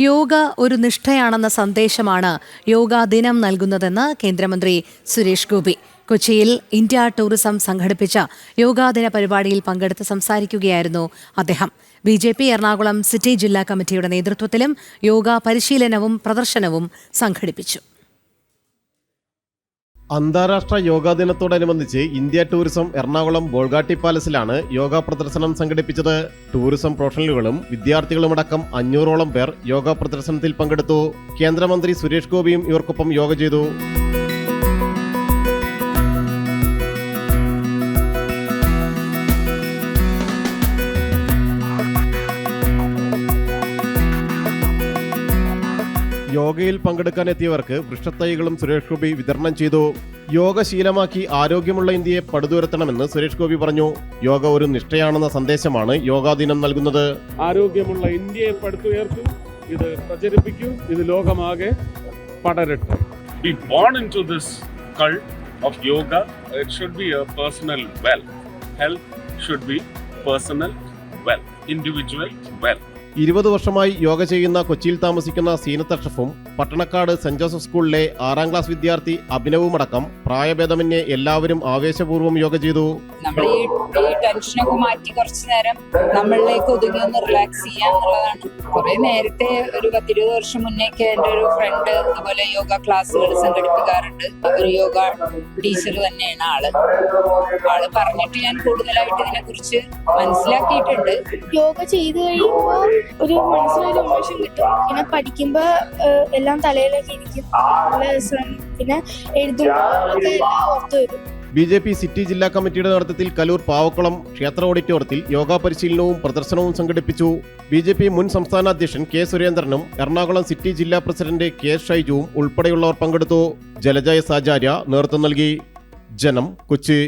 യോഗ ഒരു നിഷ്ഠയാണെന്ന സന്ദേശമാണ് യോഗാ ദിനം നൽകുന്നതെന്ന് കേന്ദ്രമന്ത്രി സുരേഷ് ഗോപി. കൊച്ചിയിൽ ഇന്ത്യ ടൂറിസം സംഘടിപ്പിച്ച യോഗാദിന പരിപാടിയിൽ പങ്കെടുത്ത് സംസാരിക്കുകയായിരുന്നു അദ്ദേഹം. B J P Ernakulam city ജില്ലാ കമ്മിറ്റിയുടെ നേതൃത്വത്തിലും യോഗ പരിശീലനവും പ്രദർശനവും സംഘടിപ്പിച്ചു. അന്താരാഷ്ട്ര യോഗാ ദിനത്തോടനുബന്ധിച്ച് ഇന്ത്യ ടൂറിസം എറണാകുളം ബോൾഗാട്ടി പാലസിലാണ് യോഗ പ്രദർശനം സംഘടിപ്പിച്ചത്. ടൂറിസം പ്രൊഫഷണലുകളും വിദ്യാർത്ഥികളുമടക്കം അഞ്ഞൂറോളം പേർ യോഗ പ്രദർശനത്തിൽ പങ്കെടുത്തു. കേന്ദ്രമന്ത്രി സുരേഷ് ഗോപിയും ഇവർക്കൊപ്പം യോഗ ചെയ്തു. യോഗയിൽ പങ്കെടുക്കാനെത്തിയവർക്ക് വൃക്ഷത്തൈകളും സുരേഷ് ഗോപി വിതരണം ചെയ്തു യോഗ ശീലമാക്കി ആരോഗ്യമുള്ള ഇന്ത്യയെ പടുതുയർത്തണമെന്ന് സുരേഷ് ഗോപി പറഞ്ഞു യോഗ ഒരു നിഷ്ഠയാണെന്ന സന്ദേശമാണ് യോഗാ ദിനം നൽകുന്നത് ആരോഗ്യമുള്ള ഇന്ത്യയെ പടുത്തുയർത്തൂ ഇത് പ്രചരിപ്പിക്കൂ ഇത് ലോകമാകെ പടരട്ടെ be born into this cult of yoga, it should be a personal wealth. Health should be personal wealth, individual wealth. ഇരുപത് വർഷമായി യോഗ ചെയ്യുന്ന കൊച്ചിയിൽ താമസിക്കുന്ന സീനത്ത് അഷ്റഫും പട്ടണക്കാട് സെന്റ് ജോസഫ് സ്കൂളിലെ ആറാം ക്ലാസ് വിദ്യാർത്ഥി അഭിനവുമടക്കം പ്രായഭേദമന്യേ എല്ലാവരും ആവേശപൂർവം യോഗ ചെയ്തു. നമ്മൾ ഈ ഈ ടെൻഷനൊക്കെ മാറ്റി കുറച്ച് നേരം നമ്മളിലേക്ക് ഒതുങ്ങി ഒന്ന് റിലാക്സ് ചെയ്യാൻ എന്നുള്ളതാണ്. കുറെ നേരത്തെ ഒരു പത്തിരുപത് വർഷം മുന്നേക്ക് എന്റെ ഒരു ഫ്രണ്ട് അതുപോലെ യോഗ ക്ലാസ്സുകൾ സംഘടിപ്പിക്കാറുണ്ട്. ഒരു യോഗ ടീച്ചർ തന്നെയാണ് ആൾ. ആൾ പറഞ്ഞിട്ട് ഞാൻ കൂടുതലായിട്ട് ഇതിനെ കുറിച്ച് മനസ്സിലാക്കിയിട്ടുണ്ട്. യോഗ ചെയ്തു കഴിയുമ്പോൾ ഒരു മനസ്സിലൊരു ഉന്മേഷം കിട്ടും. പിന്നെ പഠിക്കുമ്പോൾ എല്ലാം തലയിലേക്ക് ഇരിക്കും. നല്ല പിന്നെ എഴുതുമ്പോൾ ഓർത്ത് വരും. ബി ജെ പി സിറ്റി ജില്ലാ കമ്മിറ്റിയുടെ നേതൃത്വത്തിൽ കലൂർ പാവക്കുളം ക്ഷേത്ര ഓഡിറ്റോറിയത്തിൽ യോഗാ പരിശീലനവും പ്രദർശനവും സംഘടിപ്പിച്ചു. ബി ജെ പി മുൻ സംസ്ഥാന അധ്യക്ഷൻ കെ സുരേന്ദ്രനും എറണാകുളം സിറ്റി ജില്ലാ പ്രസിഡന്റ് കെ ഷൈജുവും ഉൾപ്പെടെയുള്ളവർ പങ്കെടുത്തു. ജലജയ സാചാര്യ നേതൃത്വം നൽകി. ജനം കൊച്ചി.